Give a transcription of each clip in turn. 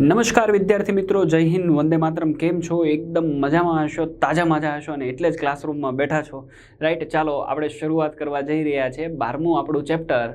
નમસ્કાર વિદ્યાર્થી મિત્રો, જય હિન્દ, વંદે માતરમ. કેમ છો? એકદમ મજામાં હશો, તાજા મજા હશો અને એટલે જ ક્લાસરૂમમાં બેઠા છો. રાઈટ ચાલો આપણે શરૂઆત કરવા જઈ રહ્યા છે. બારમું આપણું ચેપ્ટર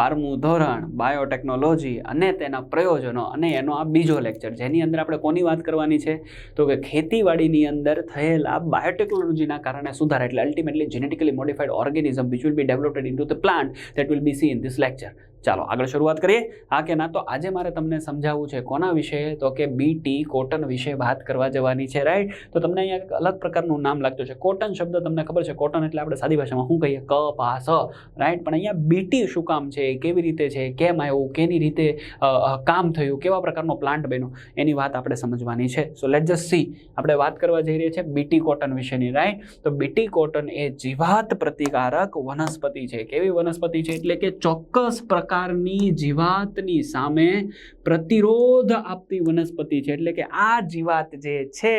બારમું ધોરણ બાયોટેકનોલોજી અને તેના પ્રયોજનો અને એનો આ બીજો લેક્ચર જેની અંદર આપણે કોની વાત કરવાની છે? તો કે ખેતીવાડીની અંદર થયેલા બાયોટેકનોલોજીના કારણે સુધાર, એટલે ultimately genetically modified organism which will be developed in to the plant that will be see in this lecture ચાલો, આગળ શરૂઆત કરીએ. હા કે ના? તો આજે મારે તમને સમજાવવું છે કોના વિશે? તો કે બીટી કોટન વિશે વાત કરવા જવાની છે રાઈટ તો તમને અહીંયા અલગ પ્રકારનું નામ લાગતું છે કોટન શબ્દ તમને ખબર છે? કોટન એટલે આપણે સાદી ભાષામાં શું કહીએ? સ રાઈટ પણ અહીંયા બીટી શું કામ છે? કેવી રીતે છે? કેમ આવ્યું? કેની રીતે કામ થયું? કેવા પ્રકારનો પ્લાન્ટ બન્યો? એની વાત આપણે સમજવાની છે. સો લેટ જસ્ટ સી આપણે વાત કરવા જઈ રહ્યા છીએ બીટી કોટન વિશેની રાઈટ તો બીટી કોટન એ જીવાત પ્રતિકારક વનસ્પતિ છે. કેવી વનસ્પતિ છે? એટલે કે ચોક્કસ પ્રકારની જીવાતની સામે પ્રતિરોધ આપતી વનસ્પતિ છે. એટલે કે આ જીવાત જે છે,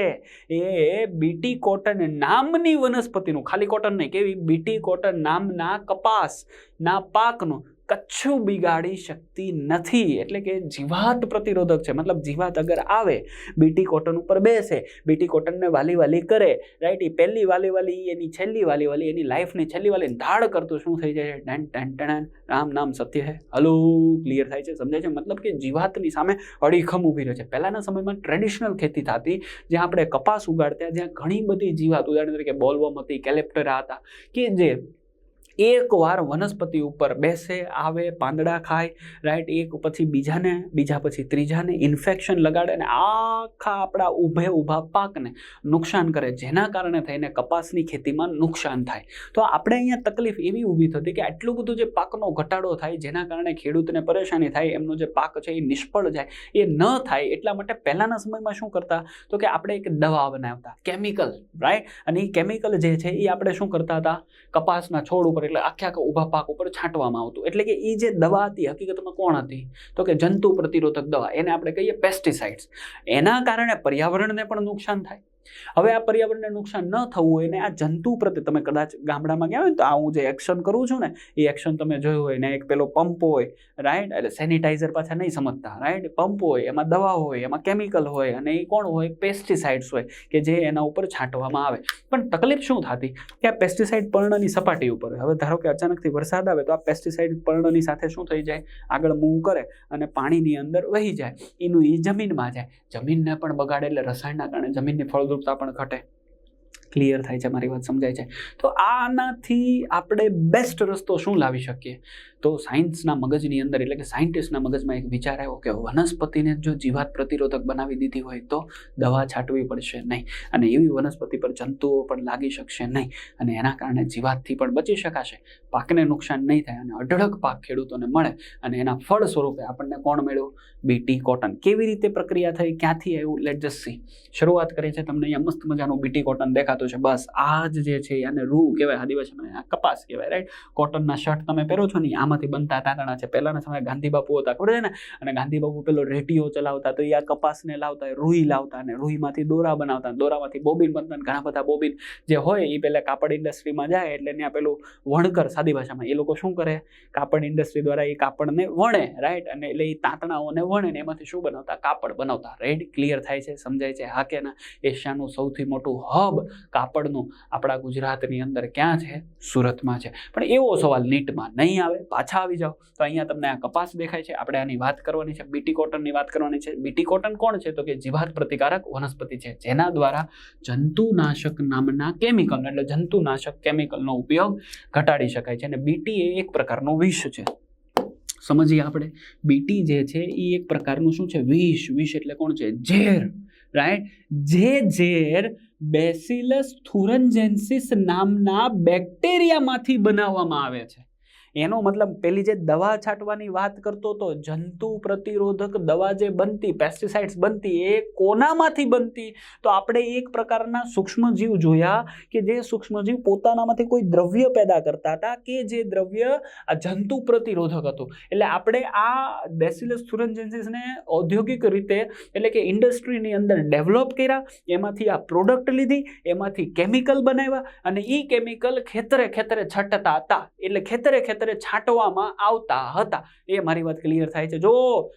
એ બીટી કોટન નામની વનસ્પતિનું, ખાલી કોટન નહીં, કેવી? બીટી કોટન નામના કપાસના પાકનું કચ્છું બિગાડી શકતી નથી. એટલે કે જીવાત પ્રતિરોધક છે. મતલબ જીવાત અગર આવે બીટી કોટન ઉપર બેસે બીટી કોટનને વાલી વાલી કરે રાઈટ એ પહેલી વાલી વાલી એની છેલ્લી વાલી વાલી એની લાઈફની છેલ્લી વાલી ધાડ કરતું શું થઈ જાય? છે ટેન ટેન ટેન રામ નામ સત્ય હે. હલો ક્લિયર થાય છે? સમજાય છે? મતલબ કે જીવાતની સામે અડીખમ ઊભી રહે છે. પહેલાંના સમયમાં ટ્રેડિશનલ ખેતી થતી, જ્યાં આપણે કપાસ ઉગાડતા જ્યાં ઘણી બધી જીવાત, ઉદાહરણ તરીકે બોલવમ હતી, કેલેપ્ટરા હતા, કે જે એકવાર વનસ્પતિ ઉપર બેસે, આવે, પાંદડા ખાય રાઈટ એક પછી બીજાને, બીજા પછી ત્રીજાને ઇન્ફેક્શન લગાડે અને આખા આપણા ઊભે ઊભા પાકને નુકસાન કરે. જેના કારણે થઈને કપાસની ખેતીમાં નુકસાન થાય. તો આપણે અહીંયા તકલીફ એવી ઊભી થતી કે આટલું બધું જે પાકનો ઘટાડો થાય, જેના કારણે ખેડૂતને પરેશાની થાય, એમનો જે પાક છે એ નિષ્ફળ જાય, એ ન થાય, એટલા માટે પહેલાંના સમયમાં શું કરતા? તો કે આપણે એક દવા બનાવતા કેમિકલ રાઈટ અને એ કેમિકલ જે છે એ આપણે શું કરતા હતા? કપાસના છોડ ઉપર એટલે આખે આખા ઊભા પાક ઉપર છાંટવામાં આવતું. એટલે કે એ જે દવા હતી, હકીકતમાં કોણ હતી? તો કે જંતુ પ્રતિરોધક દવા, એને આપણે કહીએ પેસ્ટિસાઇડ્સ એના કારણે પર્યાવરણને પણ નુકસાન થાય. હવે આ પર્યાવરણને નુકસાન ન થવું હોય ને આ જંતુ પ્રત્યે તમે કદાચ ગામડામાં ગયા હોય તો આ હું જે એક્શન કરું છું ને, એ એક્શન તમે જોયું હોય ને, એક પેલો પંપ હોય રાઈટ એટલે સેનિટાઈઝર પાછા નહીં સમજતા રાઈટ પંપ હોય, એમાં દવા હોય, એમાં કેમિકલ હોય અને એ કોણ હોય? પેસ્ટિસાઇડ્સ હોય, કે જે એના ઉપર છાંટવામાં આવે. પણ તકલીફ શું થતી? કે આ પેસ્ટિસાઇડ પર્ણની સપાટી ઉપર હવે ધારો કે અચાનકથી વરસાદ આવે તો આ પેસ્ટિસાઇડ પર્ણની સાથે શું થઈ જાય? આગળ મૂવ કરે અને પાણીની અંદર વહી જાય. એનું એ જમીનમાં જાય. જમીનને પણ બગાડે એટલે રસાયણના કારણે જમીનની ફળદ્રુપતા પણ ઘટે. ક્લિયર થાય છે, મારી વાત સમજાય છે. તો આનાથી આપણે બેસ્ટ રસ્તો શું લાવી શકીએ? તો સાયન્સના મગજની અંદર, એટલે કે સાયન્ટિસ્ટના મગજમાં એક વિચાર આવ્યો કે વનસ્પતિને જો જીવાત પ્રતિરોધક બનાવી દીધી હોય તો દવા છાંટવી પડશે નહીં. અને એવી વનસ્પતિ પર જંતુઓ પણ લાગી શકશે નહીં અને એના કારણે જીવાતથી પણ બચી શકાશે. પાકને નુકસાન નહીં થાય અને અઢળક પાક ખેડૂતોને મળે અને એના ફળ સ્વરૂપે આપણને કોણ મળ્યું? બીટી કોટન કેવી રીતે પ્રક્રિયા થઈ? ક્યાંથી આવ્યું? લેટ જસ્ટ સી શરૂઆત કરી છે તમને અહીંયા મસ્ત મજાનું બીટી કોટન દેખાતું છે. બસ, આ જ જે છે આને રૂ કહેવાય આદિવાસીમાં કપાસ કહેવાય રાઈટ કોટનના શર્ટ તમે પહેરો છો ને ઈ આમાંથી બનતા તાંતણા છે. પહેલાના સમયે ગાંધી બાપુ હતા, ખબર છે ને? અને ગાંધી બાપુ પેલો રેટીઓ ચલાવતા તો એ આ કપાસને લાવતા, રૂઈ લાવતા અને રૂઈમાંથી દોરા બનાવતા. દોરામાંથી બોબિન બનતા ઘણા બધા બોબિન જે હોય એ પહેલાં કાપડ ઇન્ડસ્ટ્રીમાં જાય એટલે ત્યાં પેલું વણકર સાદી ભાષામાં. એ લોકો શું કરે? કાપડ ઇન્ડસ્ટ્રી દ્વારા એ કાપડને વણે રાઈટ અને એટલે એ તાંતણાઓને વણે ને એમાંથી શું બનાવતા? કાપડ બનાવતા. રેડ ક્લિયર થાય છે, સમજાય છે. હા કે ના? એશિયાનું સૌથી મોટું હબ કાપડનું આપણા ગુજરાતની અંદર ક્યાં છે? સુરતમાં છે. પણ એવો સવાલ નીટમાં નહીં આવે. પાછા આવી જાઓ. તો અહીંયા તમને આ કપાસ દેખાય છે. આપણે આની વાત કરવાની છે. બીટી કોટનની વાત કરવાની છે. બીટી કોટન કોણ છે? તો કે જીવાત પ્રતિકારક વનસ્પતિ છે. જેના દ્વારા જંતુનાશક નામના કેમિકલ એટલે જંતુનાશક કેમિકલનો ઉપયોગ ઘટાડી શકાય છે. અને બીટી એ એક પ્રકારનું વિષ છે. સમજીએ આપણે. બીટી જે છે, એ એક પ્રકારનું શું છે? વિષ. વિષ એટલે કોણ છે? ઝેર. રાઈટ જે ઝેર બેસિલસ થુરન્જેન્સિસ નામના બેક્ટેરિયામાંથી બનાવવામાં આવે છે. એનો મતલબ પેલી જે દવા છાંટવાની વાત કરતો તો જંતુ પ્રતિરોધક દવા જે બનતી પેસ્ટિસાઇડ્સ બનતી, એ કોનામાંથી બનતી? તો આપણે એક પ્રકારના સૂક્ષ્મજીવ જોયા કે જે સૂક્ષ્મજીવ પોતાનામાંથી કોઈ દ્રવ્ય પેદા કરતા હતા કે જે દ્રવ્ય જંતુ પ્રતિરોધક હતું. એટલે આપણે આ બેસિલસ થુરન્જેન્સિસને ઔદ્યોગિક રીતે એટલે કે ઇન્ડસ્ટ્રીની અંદર ડેવલપ કર્યા, એમાંથી આ પ્રોડક્ટ લીધી, એમાંથી કેમિકલ બનાવ્યા અને એ કેમિકલ ખેતરે ખેતરે છટતા હતા. એટલે ખેતરે ખેતરે સમયાંતરે છાંટવામાં આવતા હતા. એ મારી વાત ક્લિયર થાય છે. જો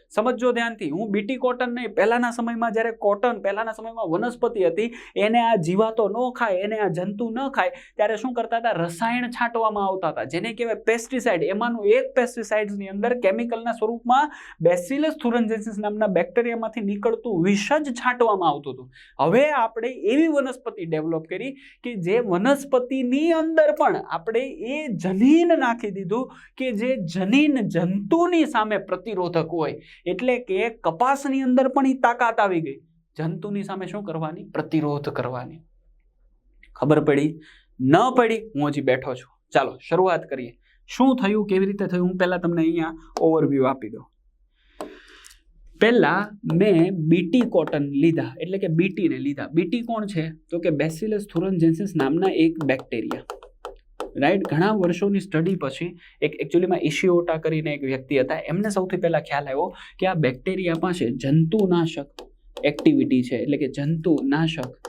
સમજો ધ્યાનથી, હું બીટી કોટન નહીં પહેલાંના સમયમાં જ્યારે કોટન પહેલાના સમયમાં વનસ્પતિ હતી, એને આ જીવાતો ન ખાય, એને આ જંતુ ન ખાય, ત્યારે શું કરતા હતા? રસાયણ છાંટવામાં આવતા હતા. જેને કહેવાય પેસ્ટિસાઇડ એમાંનું એક પેસ્ટિસાઇડ્સની અંદર કેમિકલના સ્વરૂપમાં બેસિલસ થુરન્જેન્સિસ નામના બેક્ટેરિયામાંથી નીકળતું વિષ જ છાંટવામાં આવતું હતું. હવે આપણે એવી વનસ્પતિ ડેવલપ કરી કે જે વનસ્પતિની અંદર પણ આપણે એ જનીન નાખી દીધું કે જે જનીન જંતુની સામે પ્રતિરોધક હોય, એટલે કે કપાસની અંદર પણ એ તાકાત આવી ગઈ. જંતુની સામે શું કરવાની? પ્રતિરોધ કરવાની. ખબર પડી? ન પડી? હું હજી બેઠો છું. ચાલો, શરૂઆત કરીએ. શું થયું? કેવી રીતે થયું? હું પહેલાં તમને અહીંયા ઓવરવ્યૂ આપી દઉં. પહેલાં મેં બીટી કોટન લીધા. એટલે કે બીટીને લીધા. બીટી કોણ છે? તો કે બેસિલસ થુરન્જેન્સિસ નામના એક બેક્ટેરિયા રાઈટ ઘણા વર્ષોની સ્ટડી પછી એક એકચ્યુઅલીમાં ઇશિયોટા કરીને એક વ્યક્તિ હતા. એમને સૌથી પહેલાં ખ્યાલ આવ્યો કે આ બેક્ટેરિયા પાસે જંતુનાશક એક્ટિવિટી છે. એટલે કે જંતુનાશક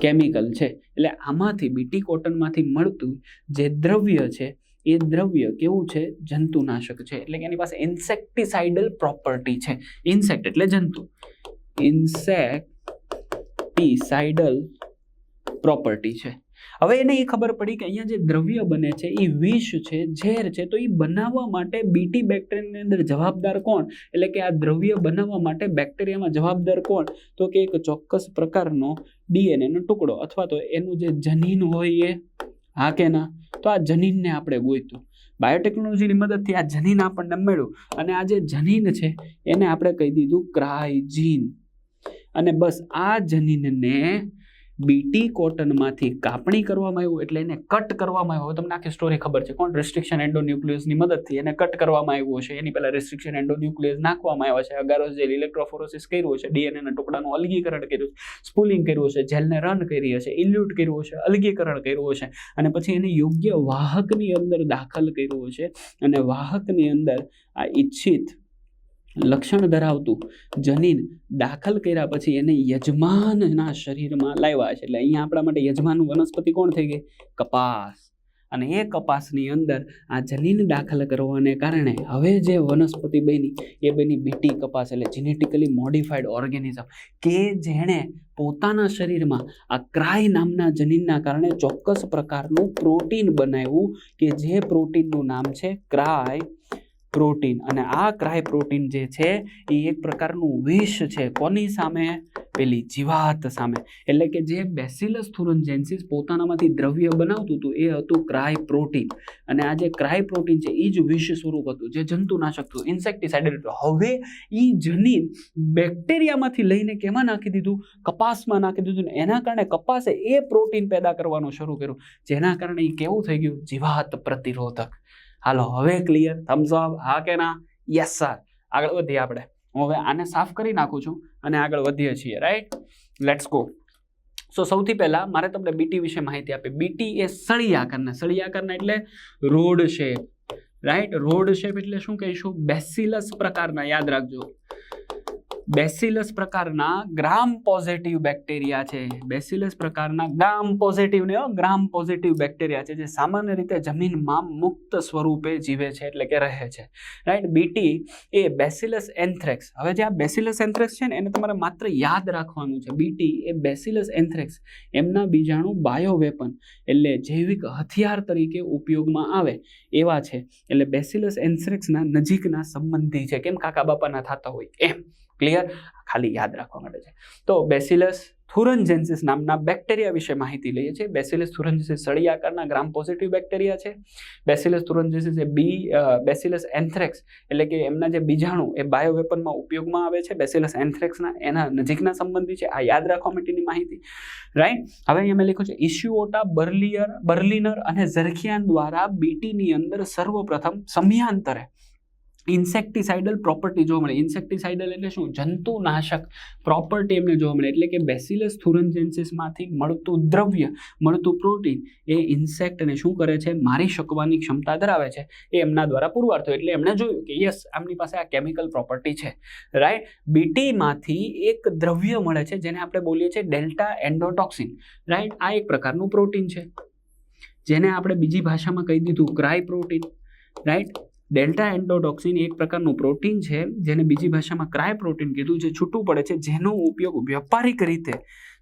કેમિકલ છે. એટલે આમાંથી બીટી કોટનમાંથી મળતું જે દ્રવ્ય છે, એ દ્રવ્ય કેવું છે? જંતુનાશક છે. એટલે કે એની પાસે ઇન્સેક્ટિસાઇડલ પ્રોપર્ટી છે. ઇન્સેક્ટ એટલે જંતુ. ઇન્સેક્ટિસાઇડલ પ્રોપર્ટી છે. હવે એને એ ખબર પડી કે અહીંયા જે દ્રવ્ય બને છે, એ વિષ છે, ઝેર છે, તો એ બનાવવા માટે બીટી બેક્ટેરિયાની અંદર જવાબદાર કોણ? એટલે કે આ દ્રવ્ય બનાવવા માટે બેક્ટેરિયામાં જવાબદાર કોણ? તો કે એક ચોક્કસ પ્રકારનો ડીએનએનો ટુકડો અથવા તો એનું જે જનીન હોય એ, હા કે ના? તો આ જનીનને આપણે ગોઈતું. બાયોટેકનોલોજીની મદદથી આ જનીન આપણને મળ્યું. અને આ જે જનીન છે, એને આપણે કહી દીધું ક્રાઇજીન અને બસ આ જનીનને બીટી કોટનમાંથી કાપણી કરવામાં આવ્યું એટલે એને કટ કરવામાં આવ્યું. તમને આખી સ્ટોરી ખબર છે. કોણ? રિસ્ટ્રિક્શન એન્ડોન્યુક્લિયસની મદદથી એને કટ કરવામાં આવ્યું છે. એની પહેલાં રિસ્ટ્રિક્શન એન્ડોન્યુક્લિયસ નાખવામાં આવ્યા છે. અગારોસ જેલ ઇલેક્ટ્રોફોરોસિસ કર્યું છે ડીએનએના ટુકડાનું અલગીકરણ કર્યું છે સ્પૂલિંગ કર્યું છે જેલને રન કરી હશે ઇલ્યુટ કર્યું છે અલગીકરણ કર્યું છે અને પછી એને યોગ્ય વાહકની અંદર દાખલ કર્યું છે અને વાહકની અંદર આ ઈચ્છિત લક્ષણ ધરાવતું. જનીન દાખલ કર્યા પછી એને યજમાનના શરીરમાં લાવ્યા છે. એટલે અહીંયા આપણા માટે યજમાન વનસ્પતિ કોણ થઈ ગઈ? કપાસ. અને એ કપાસની અંદર આ જનીન દાખલ કરવાને કારણે હવે જે વનસ્પતિ બની, એ બની બીટી કપાસ એટલે જેનેટિકલી મોડિફાઈડ ઓર્ગેનિઝમ કે જેણે પોતાના શરીરમાં આ ક્રાય નામના જનીનના કારણે ચોક્કસ પ્રકારનું પ્રોટીન બનાવ્યું કે જે પ્રોટીનનું નામ છે ક્રાય. પ્રોટીન અને આ ક્રાય પ્રોટીન જે છે, એ એક પ્રકારનું વિષ છે. કોની સામે? પેલી જીવાત સામે. એટલે કે જે બેસિલસ થુરન્જેન્સિસ પોતાનામાંથી દ્રવ્ય બનાવતું હતું, એ હતું ક્રાય પ્રોટીન. અને આ જે ક્રાય પ્રોટીન છે એ જ વિષ સ્વરૂપ હતું, જે જંતુનાશક હતું. ઇન્સેક્ટિસાઇડ હવે એ જનીન બેક્ટેરિયામાંથી લઈને કેમાં નાખી દીધું? કપાસમાં નાખી દીધું એના કારણે કપાસે એ પ્રોટીન પેદા કરવાનું શરૂ કર્યું. જેના કારણે એ કેવું થઈ ગયું? જીવાત પ્રતિરોધક. હાલો, હવે ક્લિયર થમ્સ હા કે ના? યસ સર આગળ વધીએ આપણે. હું હવે આને સાફ કરી નાખું છું અને આગળ વધીએ છીએ રાઈટ લેટ્સ ગો સો સૌથી પહેલાં મારે તમને બીટી વિશે માહિતી આપી. બીટી એ સળી આકારના સળી આકારના એટલે rod shape right rod shape એટલે શું કહીશું? બેસિલસ પ્રકારના, યાદ રાખજો. બેસિલસ પ્રકારના ગ્રામ પોઝિટિવ બેક્ટેરિયા છે. બેસિલસ પ્રકારના ગ્રામ પોઝિટિવ ને ગ્રામ પોઝિટિવ બેક્ટેરિયા છે, જે સામાન્ય રીતે જમીનમાં મુક્ત સ્વરૂપે જીવે છે એટલે કે રહે છે. રાઈટ બીટી એ બેસિલસ એન્થ્રેક્સ. હવે જે આ બેસિલસ એન્થ્રેક્સ છે ને, એને તમારે માત્ર યાદ રાખવાનું છે. બીટી એ બેસિલસ એન્થ્રેક્સ. એમના બીજાણુ બાયોવેપન એટલે જૈવિક હથિયાર તરીકે ઉપયોગમાં આવે એવા છે. એટલે બેસિલસ એન્થ્રેક્સના નજીકના સંબંધી છે. કેમ? કાકા બાપાના થતા હોય. એમ. ક્લિયર ખાલી યાદ રાખવા માટે છે. તો બેસિલસ થુરનજેન્સિસ નામના બેક્ટેરિયા વિશે માહિતી લઈએ છીએ. બેસિલસ થુરન્જેન્સિસ સળી આકારના ગ્રામ પોઝિટિવ બેક્ટેરિયા છે. બેસિલસ થુરન્જેન્સિસ એ બી બેસિલસ એન્થ્રેક્સ એટલે કે એમના જે બીજાણુ એ બાયોવેપનમાં ઉપયોગમાં આવે છે. બેસિલસ એન્થ્રેક્સના એના નજીકના સંબંધી છે. આ યાદ રાખવા માટેની માહિતી. રાઈટ હવે અહીંયા મેં લખ્યું છે ઇસ્યુઓટા બર્લિયર બર્લિનર અને ઝરખિયાન દ્વારા બીટીની અંદર સર્વપ્રથમ સમયાંતરે ઇન્સેક્ટિસાઇડલ પ્રોપર્ટી જોવા મળે. ઇન્સેક્ટિસાઇડલ એટલે શું? જંતુનાશક પ્રોપર્ટી એમને જોવા મળે. એટલે કે બેસિલસ થુરન્જેન્સિસમાંથી મળતું દ્રવ્ય, મળતું પ્રોટીન એ ઇન્સેક્ટને શું કરે છે? મારી શકવાની ક્ષમતા ધરાવે છે. એ એમના દ્વારા પુરવાર થયું. એટલે એમણે જોયું કે યસ, આમની પાસે આ કેમિકલ પ્રોપર્ટી છે. રાઈટ? બીટીમાંથી એક દ્રવ્ય મળે છે જેને આપણે બોલીએ છીએ ડેલ્ટા એન્ડોટોક્સિન. રાઈટ? આ એક પ્રકારનું પ્રોટીન છે. જેને આપણે બીજી ભાષામાં કહી દીધું cry protein. Right? Delta endotoxin એક પ્રકારનું પ્રોટીન છે, જેને બીજી ભાષામાં ક્રાય પ્રોટીન કીધું જે છૂટું પડે છે, જેનો ઉપયોગ વ્યાપારિક રીતે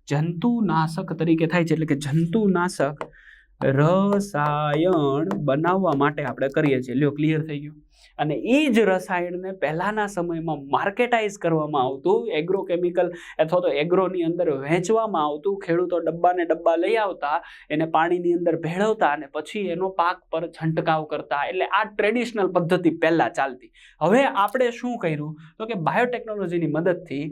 જંતુનાશક તરીકે થાય છે, એટલે કે જંતુનાશક રસાયણ બનાવવા માટે આપણે કરીએ છીએ. લ્યો ક્લિયર થઈ ગયું? અને એ જ રસાયણને પહેલાંના સમયમાં માર્કેટાઇઝ કરવામાં આવતું એગ્રોકેમિકલ અથવા તો એગ્રોની અંદર વહેંચવામાં આવતું, ખેડૂતો ડબ્બાને ડબ્બા લઈ આવતા, એને પાણીની અંદર ભેળવતા અને પછી એનો પાક પર છંટકાવ કરતા, એટલે આ ટ્રેડિશનલ પદ્ધતિ પહેલાં ચાલતી. હવે આપણે શું કર્યું? તો કે બાયોટેકનોલોજીની મદદથી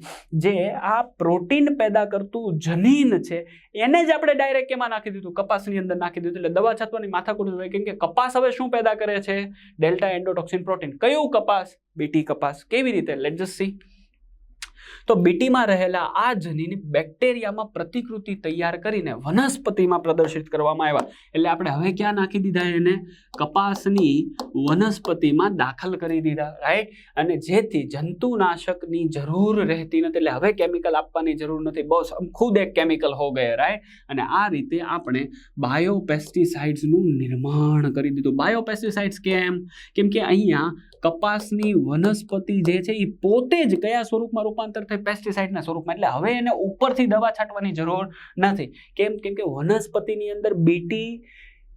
જે આ પ્રોટીન પેદા કરતું જનીન છે, એને જ આપણે ડાયરેક્ટ એમાં નાખી દીધું, કપાસની અંદર નાખી દીધું, એટલે દવા છાંટવાની માથાકૂટ કેમ કે કપાસ હવે શું પેદા કરે છે? ડેલ્ટા એન્ડોટોક્સિન પ્રોટીન કયું કપાસ? બીટી કપાસ. કેવી રીતે? લેટ જસ્ટ સી તો બીટીમાં રહેલા આ જનીન બેક્ટેરિયામાં પ્રતિકૃતિ તૈયાર કરીને વનસ્પતિમાં પ્રદર્શિત કરવામાં આવ્યા. એટલે આપણે હવે ક્યાં નાખી દીધા એને? કપાસની વનસ્પતિમાં દાખલ કરી દીધા રાઈટ અને જેથી જંતુનાશકની જરૂર રહેતી નથી. એટલે હવે કેમિકલ આપવાની જરૂર નથી. બસ ખુદ એક કેમિકલ હો ગયે રાઈટ અને આ રીતે આપણે બાયોપેસ્ટિસાઇડ્સનું નિર્માણ કરી દીધું. બાયોપેસ્ટિસાઇડ્સ કેમ? કેમ કે અહીંયા કપાસની વનસ્પતિ જે છે એ પોતે જ કયા સ્વરૂપમાં રૂપાંતર થાય? પેસ્ટિસાઇડના સ્વરૂપમાં. એટલે હવે એને ઉપરથી દવા છાંટવાની જરૂર નથી. કેમ? કેમ કે વનસ્પતિની અંદર બીટી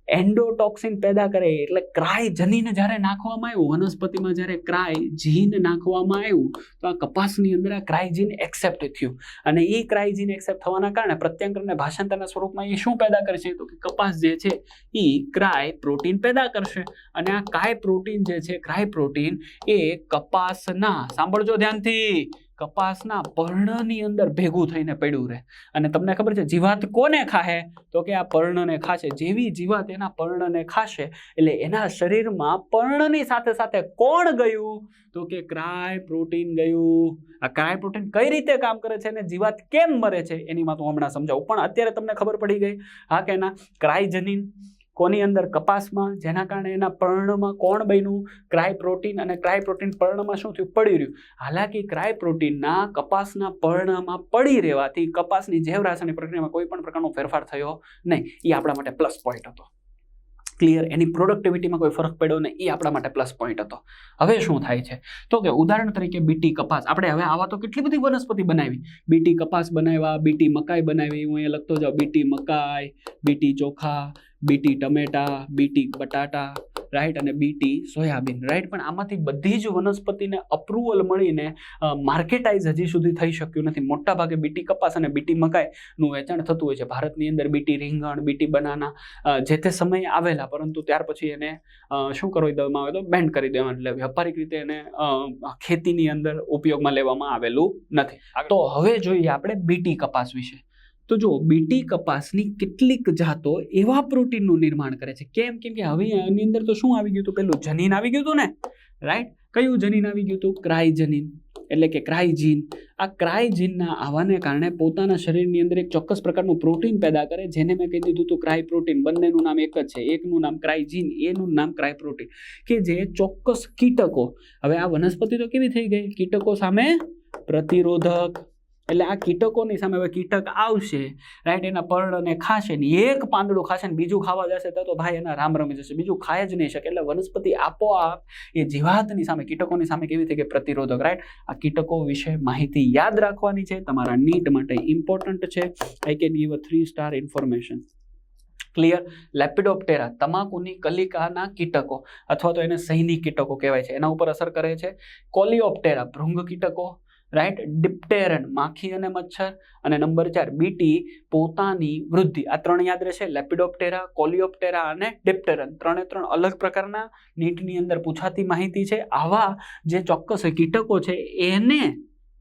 એન્ડોટોક્સિન પેદા કરે એટલે ક્રાય જનીન જ્યારે નાખવામાં આવ્યું, વનસ્પતિમાં જ્યારે ક્રાય જીન નાખવામાં આવ્યું, તો આ કપાસની અંદર આ ક્રાયજીન એક્સેપ્ટ થયું. અને એ ક્રાયજીન એક્સેપ્ટ થવાના કારણે પ્રત્યંકરને ભાષાંતરના સ્વરૂપમાં એ શું પેદા કરશે? તો કે કપાસ જે છે, એ ક્રાય પ્રોટીન પેદા કરશે. અને આ કાય પ્રોટીન જે છે, ક્રાય પ્રોટીન એ કપાસના, સાંભળજો ધ્યાનથી. કપાસના પર્ણની અંદર ભેગું થઈને પડ્યું રહે. અને તમને ખબર છે, જીવાત કોને ખાશે તો કે આ પર્ણને ખાશે. જેવી જીવાત એના પર્ણને ખાશે, એટલે એના શરીરમાં પર્ણની સાથે સાથે કોણ ગયું? તો કે ક્રાય પ્રોટીન ગયું. આ ક્રાય પ્રોટીન કઈ રીતે કામ કરે છે અને જીવાત કેમ મરે છે, એની વાત હું હમણાં સમજાવું. પણ અત્યારે તમને ખબર પડી ગઈ. હા કે ના? ક્રાયજનીન કોની અંદર કપાસમાં, જેના કારણે એના પર્ણમાં કોણ બન્યું? ક્રાય પ્રોટીન અને ક્રાય પ્રોટીન પર્ણમાં શું થયું? પડી રહ્યું. હાલાકી ક્રાય પ્રોટીનના કપાસના પર્ણમાં પડી રહેવાથી કપાસની જૈવ રાસાયણિક પ્રક્રિયામાં કોઈ પણ પ્રકારનો ફેરફાર થયો નહીં. એ આપણા માટે પ્લસ પોઈન્ટ હતો. ક્લિયર? એની પ્રોડક્ટિવિટીમાં કોઈ ફરક પડ્યો નહીં. એ આપણા માટે પ્લસ પોઈન્ટ હતો. હવે શું થાય છે? તો કે ઉદાહરણ તરીકે બીટી કપાસ. આપણે હવે આવા તો કેટલી બધી વનસ્પતિ બનાવી. બીટી કપાસ બનાવ્યા, બીટી મકાઈ બનાવી. હું અહીંયા લખતો જાઉં, બીટી મકાઈ, બીટી ચોખા બીટી ટમેટા બીટી બટાટા રાઈટ અને બીટી સોયાબીન રાઈટ પણ આમાંથી બધી જ વનસ્પતિને અપ્રુવલ મળીને માર્કેટાઇઝ હજી સુધી થઈ શક્યું નથી. મોટા ભાગે બીટી કપાસ અને બીટી મકાઈનું વેચાણ થતું હોય છે. ભારતની અંદર બીટી રીંગણ બીટી બનાના જે તે સમયે આવેલા પરંતુ ત્યાર પછી એને શું કરી દેવામાં આવે તો બેન્ડ કરી દેવામાં એટલે વ્યાપારિક રીતે એને ખેતીની અંદર ઉપયોગમાં લેવામાં આવેલું નથી. તો હવે જોઈએ આપણે બીટી કપાસ વિશે. તો જો બીટી કપાસની કેટલીક જાતો એવા પ્રોટીનનું નિર્માણ કરે છે. કેમ? કેમ કે હવે આની અંદર તો શું આવી ગયું હતું? પેલું જનીન આવી ગયું હતું ને? રાઈટ કયું જનીન આવી ગયું હતું? ક્રાઇજનીન. એટલે કે ક્રાયજીન આ ક્રાયજીનના આવવાને કારણે પોતાના શરીરની અંદર એક ચોક્કસ પ્રકારનું પ્રોટીન પેદા કરે, જેને મેં કહી દીધું હતું ક્રાય પ્રોટીન બંનેનું નામ એક જ છે. એકનું નામ ક્રાયજીન એનું નામ ક્રાય પ્રોટીન કે જે ચોક્કસ કીટકો. હવે આ વનસ્પતિ તો કેવી થઈ ગઈ? કીટકો સામે પ્રતિરોધક. એટલે આ કીટકોની સામે હવે કીટક આવશે રાઈટ એના પર્ણને ખાશે ને એક પાંદડું ખાશે ને બીજું ખાવા જશે તો ભાઈ એના રામ રમી જશે, બીજું ખાય જ નહીં શકે. એટલે વનસ્પતિ આપોઆપ એ જીવાતની સામે, કીટકોની સામે કેવી થઈ કે પ્રતિરોધક રાઈટ આ કીટકો વિશે માહિતી યાદ રાખવાની છે. તમારા નીટ માટે ઇમ્પોર્ટન્ટ છે. I can give a three star information clear lepidoptera તમાકુની કલિકાના કીટકો, અથવા તો એને સૈનિક કીટકો કહેવાય છે. એના ઉપર અસર કરે છે. કોલિઓપ્ટેરા ભૃંગ કીટકો રાઈટ ડિપ્ટેરન માખી અને મચ્છર અને નંબર ચાર બીટી પોતાની વૃદ્ધિ. આ ત્રણ યાદ રહેશે. લેપિડોપ્ટેરા કોલિયોપ્ટેરા અને ડિપ્ટેરન ત્રણે ત્રણ અલગ પ્રકારના નીટની અંદર પૂછાતી માહિતી છે. આવા જે ચોક્કસ કીટકો છે, એને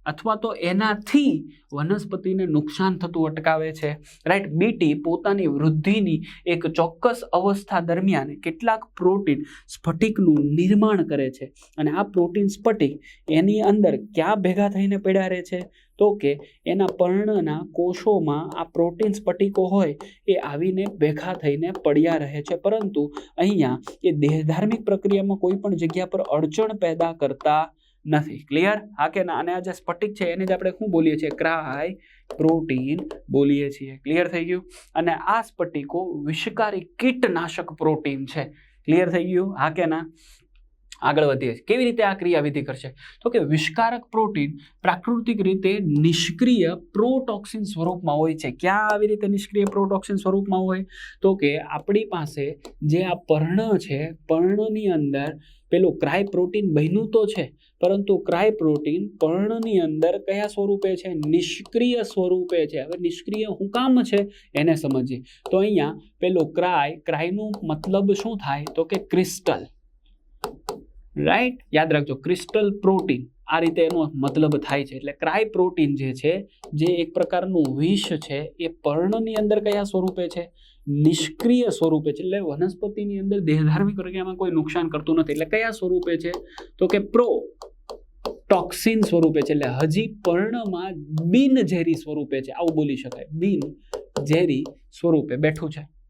અથવા તો એનાથી વનસ્પતિને નુકસાન થતું અટકાવે છે. રાઈટ બીટી પોતાની વૃદ્ધિની એક ચોક્કસ અવસ્થા દરમિયાન કેટલાક પ્રોટીન સ્ફટિકનું નિર્માણ કરે છે. અને આ પ્રોટીન સ્ફટિક એની અંદર ક્યાં ભેગા થઈને પડ્યા રહે છે? તો કે એના પર્ણના કોષોમાં આ પ્રોટીન સ્ફટિકો હોય એ આવીને ભેગા થઈને પડ્યા રહે છે. પરંતુ અહીંયા એ દેહધાર્મિક પ્રક્રિયામાં કોઈ પણ જગ્યા પર અડચણ પેદા કરતા નથી. ક્લિયર હા કે ના? અને આ જે સ્ફટિક છે, એને જ આપણે શું બોલીએ છીએ? ક્રાય પ્રોટીન બોલીએ છીએ. ક્લિયર થઈ ગયું? અને આ સ્ફટિકો વિષકારી કીટનાશક પ્રોટીન છે. ક્લિયર થઈ ગયું? હા કે ના? આગળ વધીએ કેવી રીતે આ ક્રિયાવિધિ કરશે? તો કે વિષકારક પ્રોટીન પ્રાકૃતિક રીતે નિષ્ક્રિય પ્રોટોક્સિન સ્વરૂપમાં હોય છે. ક્યાં આવી રીતે નિષ્ક્રિય પ્રોટોક્સિન સ્વરૂપમાં હોય? તો કે આપણી પાસે જે આ પર્ણ છે, પર્ણની અંદર પેલું ક્રાય પ્રોટીન બન્યું તો છે, પરંતુ ક્રાય પ્રોટીન પર્ણની અંદર કયા સ્વરૂપે છે? નિષ્ક્રિય સ્વરૂપે છે. હવે નિષ્ક્રિય હું કામ છે? એને સમજીએ. તો અહીંયા પેલું ક્રાય, ક્રાયનું મતલબ શું થાય? તો કે ક્રિસ્ટલ. રાઈટ યાદ રાખજો ક્રિસ્ટલ પ્રોટીન આ રીતે એનો મતલબ થાય છે. એટલે ક્રાય પ્રોટીન જે છે, જે એક પ્રકારનું વિષ છે, એ પર્ણની અંદર કયા સ્વરૂપે છે? નિષ્ક્રિય સ્વરૂપે છે. એટલે વનસ્પતિની અંદર દેહધાર્મિક પ્રક્રિયામાં કોઈ નુકસાન કરતું નથી. એટલે કયા સ્વરૂપે છે? તો કે પ્રો ટોક્સિન સ્વરૂપે છે. એટલે હજી પર્ણમાં બિન ઝેરી સ્વરૂપે છે. આવું બોલી શકાય. બિન ઝેરી સ્વરૂપે. બેઠું છે.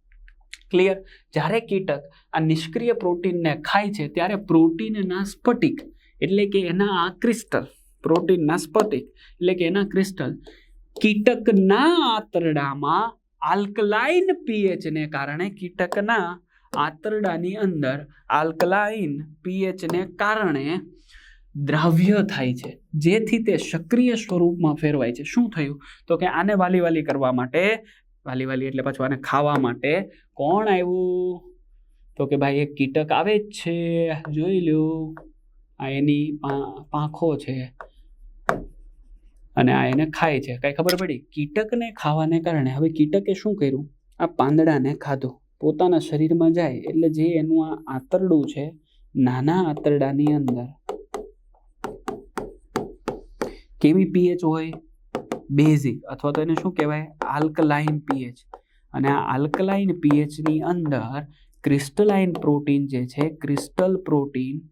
ક્લિયર જ્યારે કીટક આ નિષ્ક્રિય પ્રોટીનને ખાય છે, ત્યારે પ્રોટીનના સ્ફટિક એટલે કે એના આ ક્રિસ્ટલ પ્રોટીનના સ્ફટિક એટલે કે એના ક્રિસ્ટલ કીટકના આંતરડામાં આલ્કલાઇન પીએચને કારણે કીટકના આંતરડાની અંદર આલ્કલાઇન પીએચને કારણે દ્રાવ્ય થાય છે, જેથી તે સક્રિય સ્વરૂપમાં ફેરવાય છે. શું થયું? તો કે આને વાલી વાલી કરવા માટે વાલી વાલી એટલે પાછું આને ખાવા માટે કોણ આવ્યું? તો કે ભાઈ, એક કીટક આવે જ છે, જોઈ લ્યો. આ એની પાંખો છે. અને આ એને ખાય છે. કઈ ખબર પડી? કીટકને ખાવાને કારણે. હવે કીટકે શું કર્યું? આ પાંદડાને ખાધું. પોતાના શરીરમાં જાય એટલે જે એનું આ આંતરડું છે, નાના આંતરડાની અંદર. કેવી પીએચ હોય? બેઝિક. અથવા તો એને શું કહેવાય? આલ્કલાઇન પીએચ અને આ આલ્કલાઇન પીએચની અંદર ક્રિસ્ટલાઇન પ્રોટીન જે છે ક્રિસ્ટલ પ્રોટીન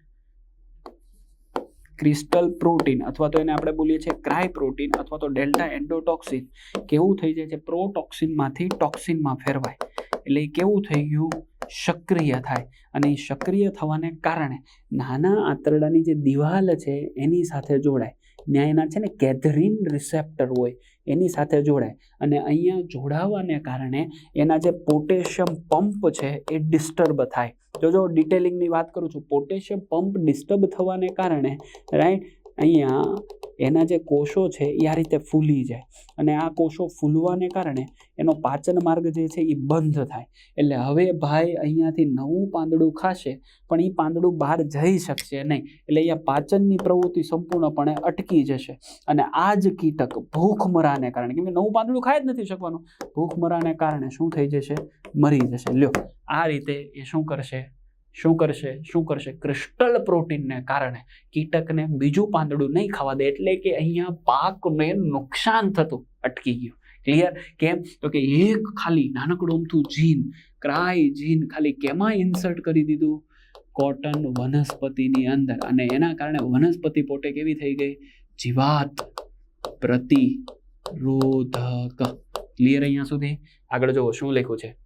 ક્રિસ્ટલ પ્રોટીન અથવા તો એને આપણે બોલીએ છીએ ક્રાય પ્રોટીન અથવા તો ડેલ્ટા એન્ડોટોક્સિન કેવું થઈ જાય છે? પ્રોટોક્સિનમાંથી ટોક્સિનમાં ફેરવાય. એટલે એ કેવું થઈ ગયું? સક્રિય થાય. અને એ સક્રિય થવાને કારણે નાના આંતરડાની જે દિવાલ છે, એની સાથે જોડાય. ન્યાયના છે ને કેથરીન રિસેપ્ટર હોય, એની સાથે જોડાય. અને અહીંયા જોડાવાને કારણે એના જે પોટેશિયમ પંપ છે એ ડિસ્ટર્બ થાય. જો જો ડિટેલિંગની વાત કરું છું, પોટેશિયમ પંપ ડિસ્ટર્બ થવાને કારણે, રાઈટ અહીંયા એના જે કોષો છે એ આ રીતે ફૂલી જાય. અને આ કોષો ફૂલવાને કારણે એનો પાચન માર્ગ જે છે એ બંધ થાય. એટલે હવે ભાઈ અહીંયાથી નવું પાંદડું ખાશે, પણ એ પાંદડું બહાર જઈ શકશે નહીં. એટલે અહીંયા પાચનની પ્રવૃત્તિ સંપૂર્ણપણે અટકી જશે. અને આ જ કીટક ભૂખમરાને કારણે, કેમ કે નવું પાંદડું ખાઈ જ નથી શકવાનું. ભૂખમરાને કારણે શું થઈ જશે? મરી જશે. લ્યો, આ રીતે એ શું કરશે? શું કરશે? શું કરશે? ક્રિસ્ટલ પ્રોટીનને કારણે કીટકને બીજું પાંદડું નહીં ખાવા દે, એટલે કે અહીંયા પાકને નુકસાન થતું અટકી ગયું. ક્લિયર કેમ? તો કે એક ખાલી નાનકડું અમથું જીન ક્રાય જીન ખાલી કેમાં ઇન્સર્ટ કરી દીધું? કોટન વનસ્પતિની અંદર. અને એના કારણે વનસ્પતિ પોતે કેવી થઈ ગઈ? જીવાત પ્રતિરોધક. ક્લિયર અહીંયા સુધી? આગળ જુઓ, શું લખ્યું છે?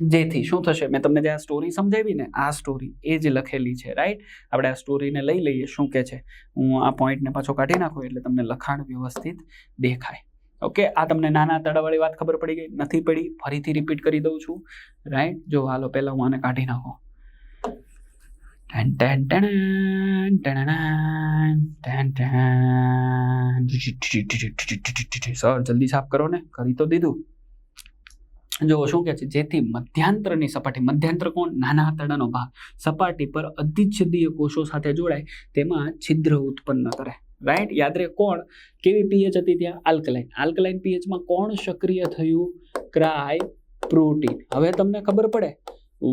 જેથી શું થશે મેં તમને જે આ સ્ટોરી સમજાવી ને આ સ્ટોરી એ જ લખેલી છે રાઈટ આપણે આ સ્ટોરીને લઈ લઈએ શું કે છે હું આ પોઈન્ટને પાછો કાઢી નાખું એટલે તમને લખાણ વ્યવસ્થિત દેખાય ઓકે આ તમને નાના તળાવાળી વાત ખબર પડી ગઈ નથી પડી ફરીથી રિપીટ કરી દઉં છું રાઈટ જો હાલો પહેલાં હું આને કાઢી નાખું સર જલ્દી સાફ કરો ને કરી તો દીધું જો શું કહે છે? જેથી મધ્યાંતરની સપાટી, મધ્યાંતર કોણ? નાના આંતરડાનો ભાગ. સપાટી પર અધિચ્છદીય કોષો સાથે જોડાય, તેમાં છિદ્ર ઉત્પન્ન કરે. રાઈટ યાદ રહે કોણ? કેવી પીએચ હતી ત્યાં? આલ્કલાઇન આલ્કલાઇન પીએચમાં કોણ સક્રિય થયું? ક્રાય પ્રોટીન હવે તમને ખબર પડે,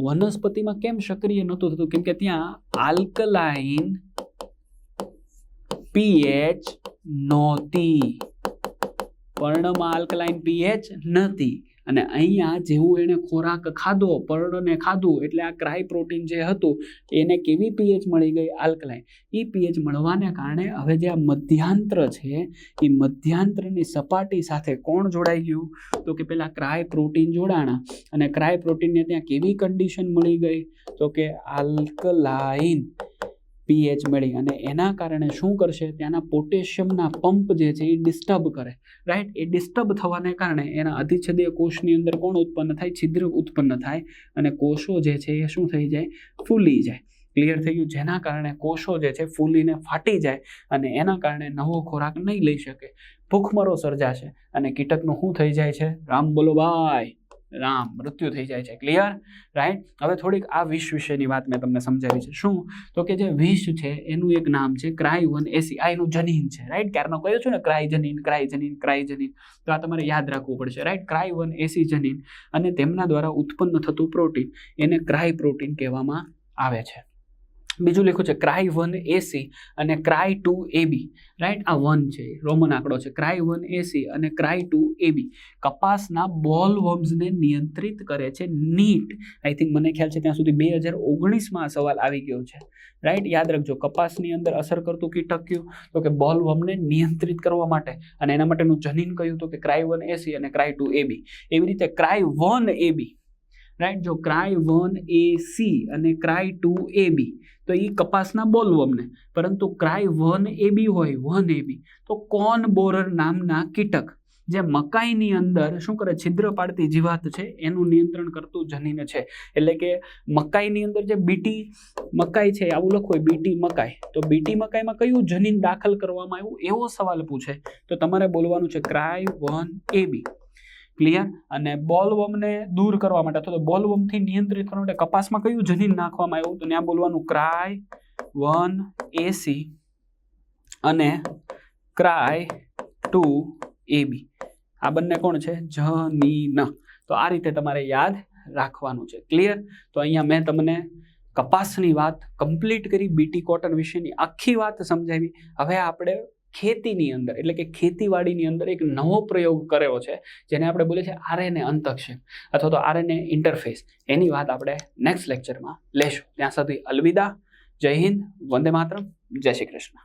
વનસ્પતિમાં કેમ સક્રિય નહોતું થતું? કેમ કે ત્યાં આલ્કલાઇન પીએચ નહોતી. પર્ણમાં આલ્કલાઇન પીએચ નથી. અને અહીંયા જેવું એણે ખોરાક ખાધો, પર્ણને ખાધું, એટલે આ ક્રાય પ્રોટીન જે હતું, એને કેવી પીએચ મળી ગઈ? આલ્કલાઇન એ પીએચ મળવાને કારણે હવે જે આ મધ્યાંત્ર છે, એ મધ્યાંત્રની સપાટી સાથે કોણ જોડાઈ ગયું? તો કે પેલા ક્રાય પ્રોટીન જોડાણા. અને ક્રાય પ્રોટીનને ત્યાં કેવી કન્ડિશન મળી ગઈ? તો કે આલ્કલાઇન પીએચ મળી અને એના કારણે શું કરશે? ત્યાંના પોટેશિયમના પંપ જે છે એ ડિસ્ટર્બ કરે. રાઈટ? એ ડિસ્ટર્બ થવાને કારણે એના અધિચ્છદીય કોષની અંદર કોણ ઉત્પન્ન થાય? છિદ્ર ઉત્પન્ન થાય અને કોષો જે છે એ શું થઈ જાય? ફૂલી જાય. ક્લિયર થઈ ગયું? જેના કારણે કોષો જે છે ફૂલીને ફાટી જાય અને એના કારણે નવો ખોરાક નહીં લઈ શકે. ભૂખમરો સર્જાશે અને કીટકનું શું થઈ જાય છે? રામ બોલો ભાઈ રામ, મૃત્યુ થઈ જાય છે. ક્લિયર રાઈટ હવે થોડીક આ વિષ વિશેની વાત મેં તમને સમજાવી છે. શું? તો કે જે વિષ છે, એનું એક નામ છે ક્રાઇવન એસી આ એનું જનીન છે. રાઈટ ક્યારનો કહ્યું છું ને? ક્રાઇજનીન ક્રાઇજનીન ક્રાઇજનીન તો આ તમારે યાદ રાખવું પડશે. રાઈટ ક્રાઇવન એસી જનીન અને તેમના દ્વારા ઉત્પન્ન થતું પ્રોટીન એને ક્રાય પ્રોટીન કહેવામાં આવે છે. બીજું લખ્યું છે ક્રાય વન એસી અને ક્રાય ટુ એબી રાઈટ આ વન છે, રોમન આંકડો છે. ક્રાય વન એસી અને ક્રાય ટુ એબી કપાસના બોલ વર્મ્સને નિયંત્રિત કરે છે નીટ આઈ થિંક મને ખ્યાલ છે ત્યાં સુધી બે હજાર ઓગણીસમાં આ સવાલ આવી ગયો છે. રાઈટ યાદ રાખજો, કપાસની અંદર અસર કરતું કીટક કયું તો કે બોલ વર્મને નિયંત્રિત કરવા માટે. અને એના માટેનું જનીન કહ્યું તો કે ક્રાય વન એસી અને ક્રાય ટુ એબી એવી રીતે ક્રાય વન એબી રાઈટ જો ક્રાય વન એ સી અને ક્રાય ટુ એ બી તો એ કપાસના બોલવમને પરંતુ ક્રાય વન એ બી હોય વન એ બી તો કોન બોરર નામના કીટક? જે મકાઈની અંદર શું કરે? છિદ્ર પાડતી જીવાત છે, એનું નિયંત્રણ કરતું જનીન છે. એટલે કે મકાઈની અંદર જે બીટી મકાઈ છે, આવું હોય બીટી મકાઈ. તો બીટી મકાઈમાં કયું જનીન દાખલ કરવામાં આવ્યું? એવો સવાલ પૂછે. તો તમારે બોલવાનું છે cry one A B clear અને બોલવમને દૂર કરવા માટે અથવા તો બોલવમથી નિયંત્રિત કરવા માટે કપાસમાં કયું જનીન નાખવામાં આવ્યું? તો ત્યાં બોલવાનું ક્રાય વન એસી અને ક્રાય ટુ એબી આ બંને કોણ છે? જનીન. તો આ રીતે તમારે યાદ રાખવાનું છે. ક્લિયર તો અહીંયા મેં તમને કપાસની વાત કમ્પ્લીટ કરી બીટી કોટન વિશેની આખી વાત સમજાવી. હવે આપણે ખેતીની અંદર, એટલે કે ખેતીવાડીની અંદર એક નવો પ્રયોગ કર્યો છે, જેને આપણે બોલીએ છીએ આરએનએ અંતક્ષેપ અથવા તો આરએનએ ઇન્ટરફેસ. એની વાત આપણે નેક્સ્ટ લેક્ચરમાં લેશું. ત્યાં સુધી અલવિદા, જય હિન્દ, વંદે માતરમ, જય શ્રી કૃષ્ણ.